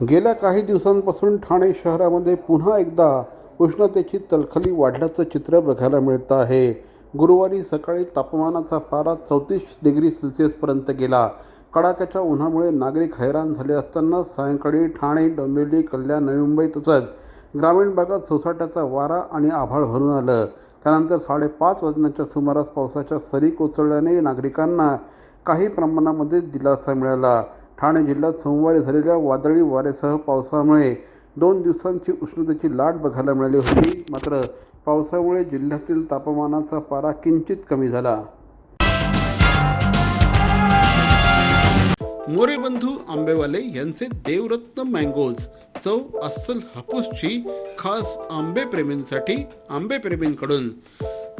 गेल्या काही दिवसांपासून ठाणे शहरामध्ये पुन्हा एकदा उष्णतेची तलखली वाढल्याचं चित्र बघायला मिळतं आहे. गुरुवारी सकाळी तापमानाचा पारा चौतीस डिग्री सेल्सिअसपर्यंत गेला. कडाक्याच्या उन्हामुळे नागरिक हैराण झाले असताना सायंकाळी ठाणे डोंबिवली कल्याण नवी मुंबई तसंच ग्रामीण भागात सोसाट्याचा वारा आणि आभाळ भरून आलं. त्यानंतर साडेपाच वाजण्याच्या सुमारास पावसाच्या सरी कोसळल्याने नागरिकांना काही प्रमाणामध्ये दिलासा मिळाला. ठाणे जिल्ह्यात सोमवारी झालेल्या वादळी वाऱ्यासह पावसामुळे दोन दिवसांची उष्णतेची लाट बघायला मिळाली होती. मात्र पावसामुळे जिल्ह्यातील तापमानाचा पारा किंचित कमी झाला. मोरे बंधू आंबेवाले यांचे देवरत्न मँगोज चव अस्सल हापूसची खास आंबे प्रेमींसाठी आंबे प्रेमींकडून